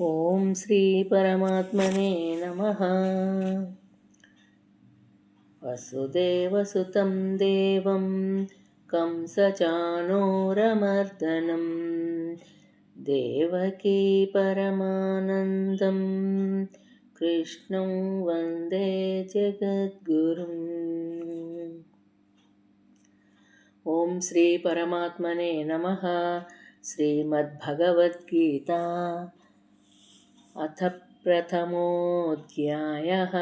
ॐ श्रीपरमात्मने नमः। वसुदेवसुतं देवं कंसचाणूरमर्दनं देवकी परमानन्दं कृष्णं वन्दे जगद्गुरुम्। ॐ श्रीपरमात्मने नमः। श्रीमद्भगवद्गीता अथ प्रथमोऽध्यायः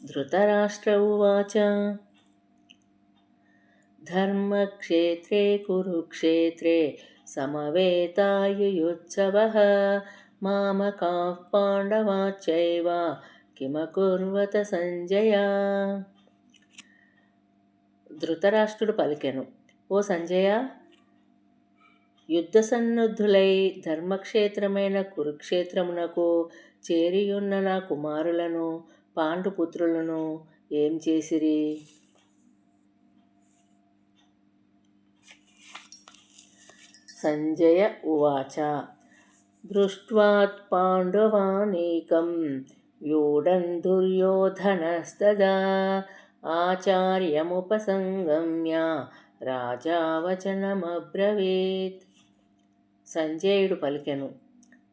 धृतराष्ट्र उवाच धर्मक्षेत्रे कुरुक्षेत्रे समवेतायुयुत्सवः मामकाः पाण्डवाश्चैव కిమకుర్వత సంజయ ధృతరాష్ట్రుడు పలికెను ఓ సంజయ యుద్ధ సన్నద్ధులై ధర్మక్షేత్రమైన కురుక్షేత్రమునకు చేరియున్న నా కుమారులను పాండుపుత్రులను ఏం చేసిరి? సంజయ ఉవాచ. దృష్ట్వాత్ పాండవానీకం వ్యూఢం దుర్యోధనస్తదా ఆచార్యముపసంగమ్య రాజావచనమబ్రవీత్. సంజయుడు పలికెను.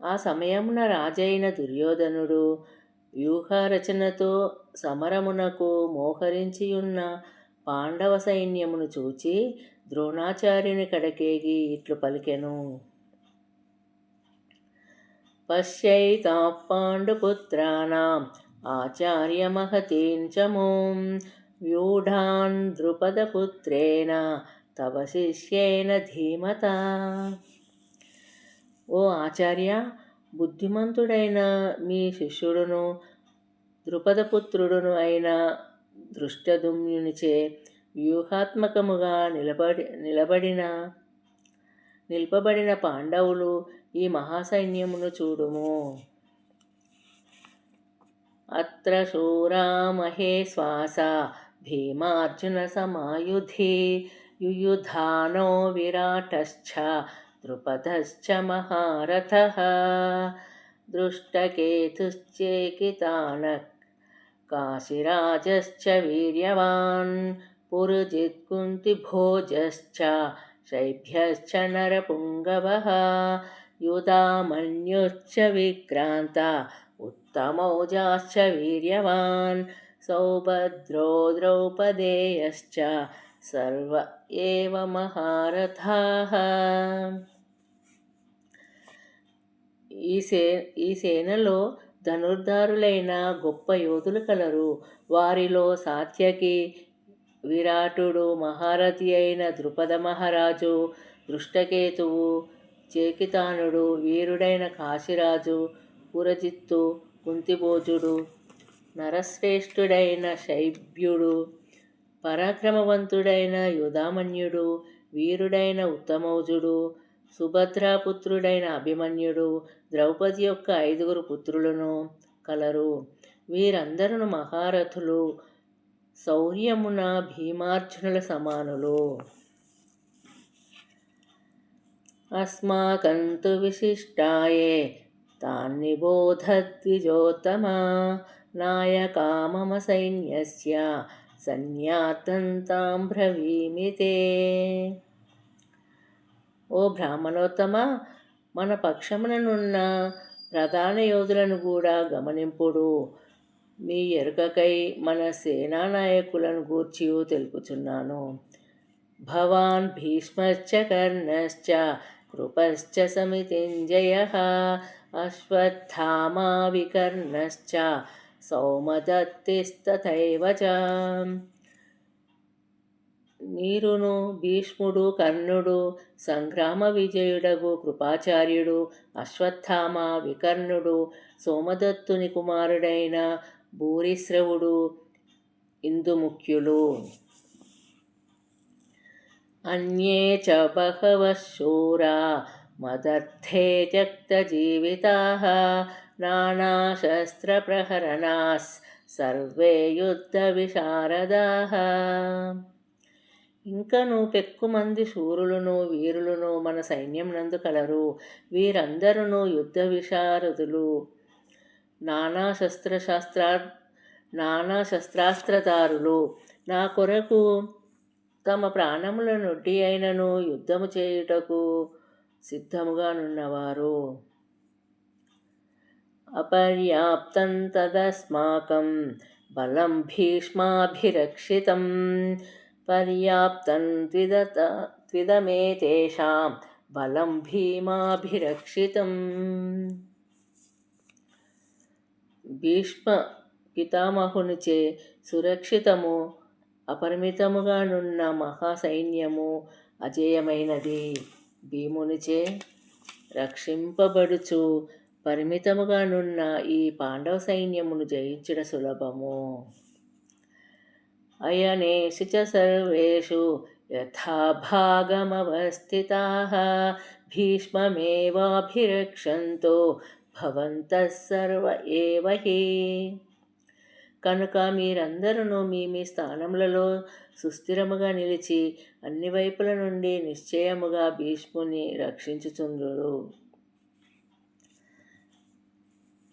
ఆ సమయమున రాజైన దుర్యోధనుడు వ్యూహరచనతో సమరమునకు మోహరించియున్న పాండవ సైన్యమును చూచి ద్రోణాచార్యుని కడకేగి ఇట్లు పలికెను. పశ్యైతా పాండుపుత్రాణం ఆచార్యమహతీం చమూం వ్యూఢాన్ ద్రుపదపుత్రేణ తవ శిష్యేన ధీమత. ఓ ఆచార్య బుద్ధిమంతుడైన మీ శిష్యుడును ద్రుపదపుత్రుడును అయిన దృష్టదుమ్యునిచే వ్యూహాత్మకముగా నిలబడి నిలబడిన నిలపబడిన పాండవులు ఈ మహాసైన్యమును చూడుము. అత్ర శూరామహే శ్వాస భీమార్జున సమాయుధి యుయుధానో విరాటశ్చ द्रुपदश्च महारथः। दृष्टकेतुश्चेकितानः काशिराजश्च वीर्यवान्। पुरुजित्कुन्तिभोजश्च शैभ्यश्च नरपुङ्गवः। युधामन्युश्च विक्रान्ता। उत्तमौजाश्च वीर्यवान्। सौभद्रो द्रौपदेयश्च సర్వ ఏవ మహారథాః ఈ సే ఈ సేనలో ధనుర్ధారులైన గొప్ప యోధులు కలరు. వారిలో సాత్యకి విరాటుడు మహారథి అయిన ద్రుపద మహారాజు దృష్టకేతువు చేకితానుడు వీరుడైన కాశీరాజు పురజిత్తు కుంతిభోజుడు నరశ్రేష్ఠుడైన శైభ్యుడు పరాక్రమవంతుడైన యుధామన్యుడు వీరుడైన ఉత్తమౌజుడు సుభద్రాపుత్రుడైన అభిమన్యుడు ద్రౌపది యొక్క ఐదుగురు పుత్రులను కలరు. వీరందరూ మహారథులు శౌర్యమున భీమార్జునుల సమానులు. అస్మాకంతు విశిష్టాయే తాన్నిబోధద్విజోత్తమా నాయకామమ సైన్యస్య సైన్యస్య సన్యాతంతాం బ్రవీమితే ఓ బ్రాహ్మణోత్తమ మన పక్షముననున్న ప్రధాన యోధులను కూడా గమనింపుడు. మీ ఎరుకకై మన సేనా నాయకులను గూర్చి తెలుపుచున్నాను. భవాన్ భీష్మశ్చ కర్ణశ్చ కృపశ్చ సమితింజయ అశ్వత్థామా వికర్ణశ్చ సౌమదత్తిస్తథైవ నీరును భీష్ముడు కర్ణుడు సంగ్రామ విజయుడగు కృపాచార్యుడు అశ్వత్థామ వికర్ణుడు సోమదత్తుని కుమారుడైన భూరిశ్రవుడు ఇందుముఖ్యులు. అన్యే చ బహవः శూరా మదర్థే త్యక్తజీవితాः నానాశస్త్రప్రహరణాస్ సర్వే యుద్ధ విశారదాः ఇంకను పెక్కుమంది శూరులను వీరులను మన సైన్యం నందు కలరు. వీరందరూ యుద్ధ విశారదులు నానా శస్త్రశాస్త్ర నానా శస్త్రాస్త్రధారులు నా కొరకు తమ ప్రాణముల నొడ్డి అయినను యుద్ధము చేయుటకు సిద్ధముగానున్నవారు. అపర్యాప్తం తదస్మాకం బలం భీష్మాభిరక్షితం పర్యాప్తం త్విదత త్విదమే తేషాం బలం భీమాభిరక్షితం. భీష్మ పితామహునిచే సురక్షితము అపరిమితముగానున్న మహాసైన్యము అజేయమైనది. భీమునిచే రక్షింపబడుచు. పరిమితముగానున్న ఈ పాండవ సైన్యమును జయించడం సులభము. అయనేషు చ సర్వేషు యథాభాగమవస్థితా. భీష్మమేవాభిరక్షంతో భవంతః సర్వ ఏవ హి కనుక మీరందరూ మీ మీ స్థానములలో సుస్థిరముగా నిలిచి అన్ని వైపుల నుండి నిశ్చయముగా భీష్ముని రక్షించుచుందురు.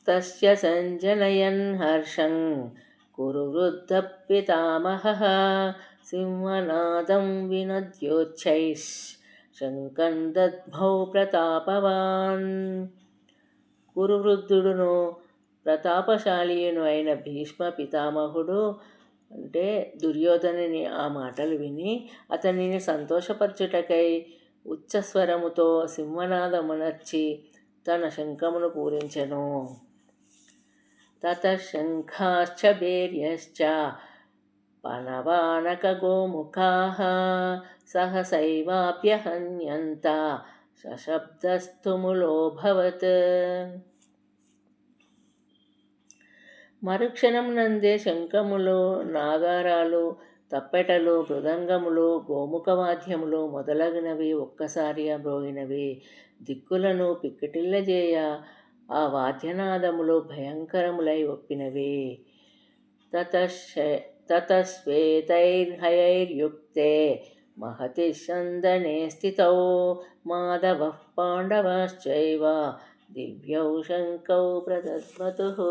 తస్య సంజనయన్ హర్షం కురు వృద్ధ పితామహ సింహనాదం వినద్యోచ్చైస్ శంకం దద్భౌ ప్రతాపవాన్. కురువృద్ధుడును ప్రతాపశాలియును అయిన భీష్మ పితామహుడు అంటే దుర్యోధనుని ఆ మాటలు విని అతనిని సంతోషపరచుటకై ఉచ్చస్వరముతో సింహనాదమునర్చి తన శంఖమును పూరించెను తతశంఖాశ్చ భేర్యశ్చ పనవానకగోముఖాः सहसैवाप्यहन्यन्त సశబ్దస్థుములోభవత్ మరుక్షణం నందే శంఖములు నాగారాలు తప్పెటలు మృదంగములు గోముఖ వాద్యములు మొదలగునవి ఒక్కసారిగా బ్రోగినవి దిక్కులను పిక్కటిల్లజేయ ఆ వాద్యనాదములు భయంకరములై ఒప్పినవి. తతశ్వేతైర్హయైర్యుక్తే మహతి సందనే స్థితౌ మాధవ పాండవశ్చైవ దివ్యౌ శంకౌ ప్రదస్మతు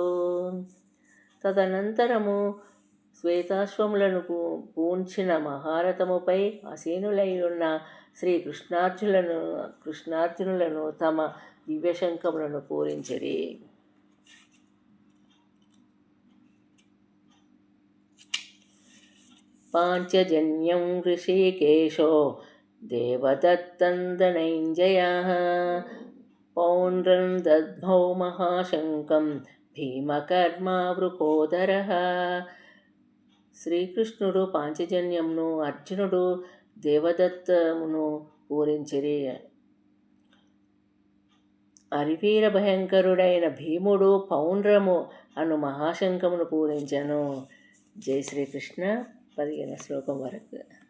తదనంతరము శ్వేతాశ్వములను పూంచిన మహారథముపై అసీనులై ఉన్న శ్రీ కృష్ణార్జులను కృష్ణార్జునులను తమ దివ్యశంకములను పూరించిరి. పాంచజన్యం ఋషికేశో దేవదత్తందనైంజయ పౌండ్రం దద్భౌ మహాశంకం భీమకర్మావృకోదరః శ్రీకృష్ణుడు పాంచజన్యమును అర్జునుడు దేవదత్తమును పూరించిరి. అరివీర భయంకరుడైన భీముడు పౌండ్రము అను మహాశంకమును పూరించను. జై శ్రీకృష్ణ. పదిహేను శ్లోకం వరకు.